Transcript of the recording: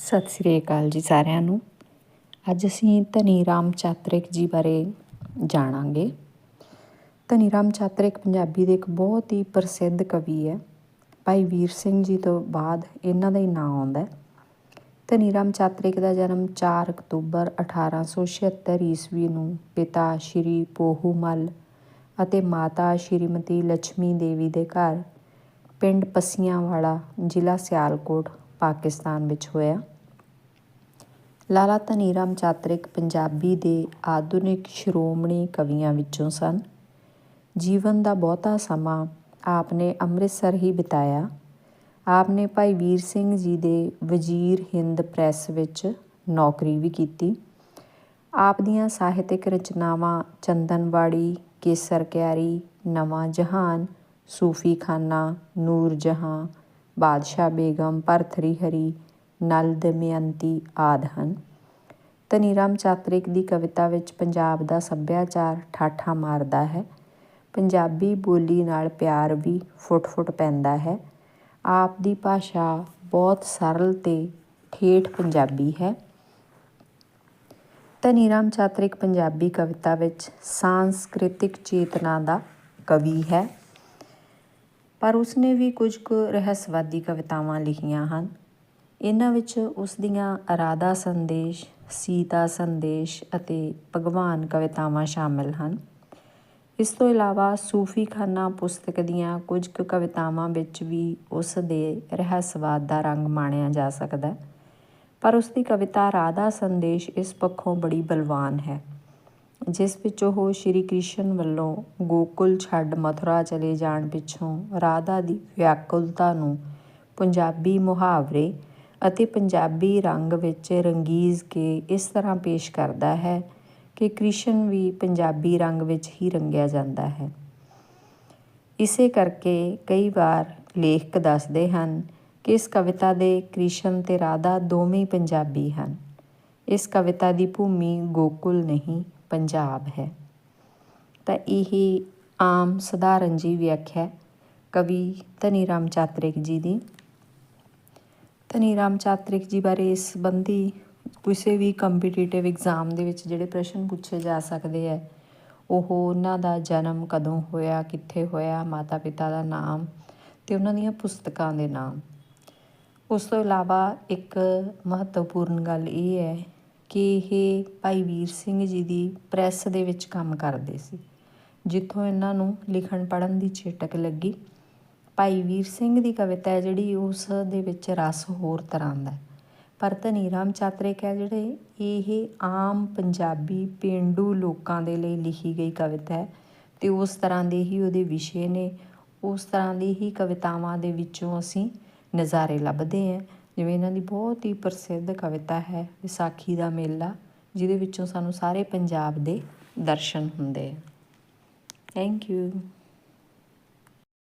ਸਤਿ ਸ੍ਰੀ ਅਕਾਲ ਜੀ ਸਾਰਿਆਂ ਨੂੰ। ਅੱਜ ਅਸੀਂ ਧਨੀ ਰਾਮ ਚਾਤਰਿਕ ਜੀ ਬਾਰੇ ਜਾਣਾਂਗੇ। ਧਨੀ ਰਾਮ ਚਾਤਰਿਕ ਪੰਜਾਬੀ ਦੇ ਇੱਕ ਬਹੁਤ ਹੀ ਪ੍ਰਸਿੱਧ ਕਵੀ ਹੈ। ਭਾਈ ਵੀਰ ਸਿੰਘ ਜੀ ਤੋਂ ਬਾਅਦ ਇਹਨਾਂ ਦਾ ਹੀ ਨਾਮ ਆਉਂਦਾ ਹੈ। ਧਨੀ ਰਾਮ ਚਾਤਰਿਕ ਦਾ ਜਨਮ 4 ਅਕਤੂਬਰ 1876 ਈਸਵੀ ਨੂੰ ਪਿਤਾ ਸ਼੍ਰੀ ਪੋਹੂਮਲ ਅਤੇ ਮਾਤਾ ਸ਼੍ਰੀਮਤੀ ਲక్ష్ਮੀ ਦੇਵੀ ਦੇ ਘਰ, ਪਿੰਡ ਪਸੀਆਂ ਵਾਲਾ ਜ਼ਿਲ੍ਹਾ ਸਿਆਲਕੋਟ ਪਾਕਿਸਤਾਨ ਵਿੱਚ ਹੋਇਆ। ਲਾਲਾ ਧਨੀ ਰਾਮ ਚਾਤਰਿਕ ਪੰਜਾਬੀ ਦੇ ਆਧੁਨਿਕ ਸ਼੍ਰੋਮਣੀ ਕਵੀਆਂ ਵਿੱਚੋਂ ਸਨ। ਜੀਵਨ ਦਾ ਬਹੁਤਾ ਸਮਾਂ ਆਪ ਨੇ ਅੰਮ੍ਰਿਤਸਰ ਹੀ ਬਿਤਾਇਆ। ਆਪ ਨੇ ਭਾਈ ਵੀਰ ਸਿੰਘ ਜੀ ਦੇ ਵਜ਼ੀਰ ਹਿੰਦ ਪ੍ਰੈਸ ਵਿੱਚ ਨੌਕਰੀ ਵੀ ਕੀਤੀ। ਆਪ ਦੀਆਂ ਸਾਹਿਤਿਕ ਰਚਨਾਵਾਂ ਚੰਦਨਵਾੜੀ, ਕੇਸਰ ਕਿਆਰੀ ਨਵਾਂ ਜਹਾਨ ਸੂਫੀ ਖਾਨਾ ਨੂਰ ਜਹਾਂ ਬਾਦਸ਼ਾਹ ਬੇਗਮ ਭਰਥਰੀ ਹਰੀ ਨਲ ਦਮਯੰਤੀ ਆਦਿ ਹਨ। ਧਨੀ ਰਾਮ ਚਾਤਰਿਕ ਦੀ ਕਵਿਤਾ ਵਿੱਚ ਪੰਜਾਬ ਦਾ ਸੱਭਿਆਚਾਰ ਠਾਠਾ ਮਾਰਦਾ ਹੈ। ਪੰਜਾਬੀ ਬੋਲੀ ਨਾਲ ਪਿਆਰ ਵੀ ਫੁੱਟ-ਫੁੱਟ ਪੈਂਦਾ ਹੈ। ਆਪ ਦੀ ਭਾਸ਼ਾ ਬਹੁਤ ਸਰਲ ਤੇ ਠੇਠ ਪੰਜਾਬੀ ਹੈ। ਧਨੀ ਰਾਮ ਚਾਤਰਿਕ ਪੰਜਾਬੀ ਕਵਿਤਾ ਵਿੱਚ ਸਾਂਸਕ੍ਰਿਤਿਕ ਚੇਤਨਾ ਦਾ ਕਵੀ ਹੈ। ਪਰ ਉਸਨੇ ਵੀ ਕੁਝ ਕੁ ਰਹੱਸਵਾਦੀ ਕਵਿਤਾਵਾਂ ਲਿਖੀਆਂ ਹਨ। ਇਹਨਾਂ ਵਿੱਚ ਉਸ ਦੀਆਂ ਅਰਾਧਾ ਸੰਦੇਸ਼, ਸੀਤਾ ਸੰਦੇਸ਼ ਅਤੇ ਭਗਵਾਨ ਕਵਿਤਾਵਾਂ ਸ਼ਾਮਿਲ ਹਨ। ਇਸ ਤੋਂ ਇਲਾਵਾ ਸੂਫੀ ਖਾਨਾ ਪੁਸਤਕ ਦੀਆਂ ਕੁਝ ਕੁ ਕਵਿਤਾਵਾਂ ਵਿੱਚ ਵੀ ਉਸ ਦੇ ਰਹੱਸਵਾਦ ਦਾ ਰੰਗ ਮਾਣਿਆ ਜਾ ਸਕਦਾ ਪਰ ਉਸ ਦੀ ਕਵਿਤਾ ਰਾਧਾ ਸੰਦੇਸ਼ ਇਸ ਪੱਖੋਂ ਬੜੀ ਬਲਵਾਨ ਹੈ। ਜਿਸ ਵਿੱਚ ਉਹ ਸ਼੍ਰੀ ਕ੍ਰਿਸ਼ਨ ਵੱਲੋਂ ਗੋਕੁਲ ਛੱਡ ਮਥੁਰਾ ਚਲੇ ਜਾਣ ਪਿੱਛੋਂ ਰਾਧਾ ਦੀ ਵਿਆਕੁਲਤਾ ਨੂੰ ਪੰਜਾਬੀ ਮੁਹਾਵਰੇ ਅਤੇ ਪੰਜਾਬੀ ਰੰਗ ਵਿੱਚ ਰੰਗੀਜ਼ ਕੇ ਇਸ ਤਰ੍ਹਾਂ ਪੇਸ਼ ਕਰਦਾ ਹੈ ਕਿ ਕ੍ਰਿਸ਼ਨ ਵੀ ਪੰਜਾਬੀ ਰੰਗ ਵਿੱਚ ਹੀ ਰੰਗਿਆ ਜਾਂਦਾ ਹੈ। ਇਸੇ ਕਰਕੇ ਕਈ ਵਾਰ ਲੇਖਕ ਦੱਸਦੇ ਹਨ ਕਿ ਇਸ ਕਵਿਤਾ ਦੇ ਕ੍ਰਿਸ਼ਨ ਤੇ ਰਾਧਾ ਦੋਵੇਂ ਪੰਜਾਬੀ ਹਨ। ਇਸ ਕਵਿਤਾ ਦੀ ਭੂਮੀ ਗੋਕੁਲ ਨਹੀਂ ਪੰਜਾਬ ਹੈ। ਤਾਂ ਇਹ ਆਮ ਸਧਾਰਨ ਜੀ ਵਿਆਖਿਆ ਕਵੀ ਧਨੀ ਰਾਮ ਚਾਤਰਿਕ ਜੀ ਦੀ। ਧਨੀ ਰਾਮ ਚਾਤਰਿਕ ਜੀ ਬਾਰੇ ਇਸ ਸੰਬੰਧੀ ਕਿਸੇ ਵੀ ਕੰਪੀਟੀਟਿਵ ਐਗਜ਼ਾਮ ਦੇ ਵਿੱਚ ਜਿਹੜੇ ਪ੍ਰਸ਼ਨ ਪੁੱਛੇ ਜਾ ਸਕਦੇ ਆ ਉਹ ਉਹਨਾਂ ਦਾ ਜਨਮ ਕਦੋਂ ਹੋਇਆ, ਕਿੱਥੇ ਹੋਇਆ ਮਾਤਾ ਪਿਤਾ ਦਾ ਨਾਮ ਤੇ ਉਹਨਾਂ ਦੀਆਂ ਪੁਸਤਕਾਂ ਦੇ ਨਾਮ। ਉਸ ਤੋਂ ਇਲਾਵਾ ਇੱਕ ਮਹੱਤਵਪੂਰਨ ਗੱਲ ਇਹ ਹੈ ਕਿ ਇਹ ਭਾਈ ਵੀਰ ਸਿੰਘ ਜੀ ਦੀ ਪ੍ਰੈਸ ਦੇ ਵਿੱਚ ਕੰਮ ਕਰਦੇ ਸੀ। ਜਿੱਥੋਂ ਇਹਨਾਂ ਨੂੰ ਲਿਖਣ ਪੜ੍ਹਨ ਦੀ ਚੇਟਕ ਲੱਗੀ। ਭਾਈ ਵੀਰ ਸਿੰਘ ਦੀ ਕਵਿਤਾ ਹੈ ਜਿਹੜੀ ਉਸ ਦੇ ਵਿੱਚ ਰਸ ਹੋਰ ਤਰ੍ਹਾਂ ਦਾ ਪਰ ਧਨੀ ਰਾਮ ਚਾਤਰਿਕ ਹੈ ਜਿਹੜੇ ਇਹ ਆਮ ਪੰਜਾਬੀ ਪਿੰਡੂ ਲੋਕਾਂ ਦੇ ਲਈ ਲਿਖੀ ਗਈ ਕਵਿਤਾ ਹੈ ਤੇ ਉਸ ਤਰ੍ਹਾਂ ਦੇ ਹੀ ਉਹਦੇ ਵਿਸ਼ੇ ਨੇ। ਉਸ ਤਰ੍ਹਾਂ ਦੀ ਹੀ ਕਵਿਤਾਵਾਂ ਦੇ ਵਿੱਚੋਂ ਅਸੀਂ ਨਜ਼ਾਰੇ ਲੱਭਦੇ ਹਾਂ। ਜਿਵੇਂ ਇਹਨਾਂ ਦੀ ਬਹੁਤ ਹੀ ਪ੍ਰਸਿੱਧ ਕਵਿਤਾ ਹੈ, ਵਿਸਾਖੀ ਦਾ ਮੇਲਾ, ਜਿਹਦੇ ਵਿੱਚੋਂ ਸਾਨੂੰ ਸਾਰੇ ਪੰਜਾਬ ਦੇ ਦਰਸ਼ਨ ਹੁੰਦੇ ਆ। Thank you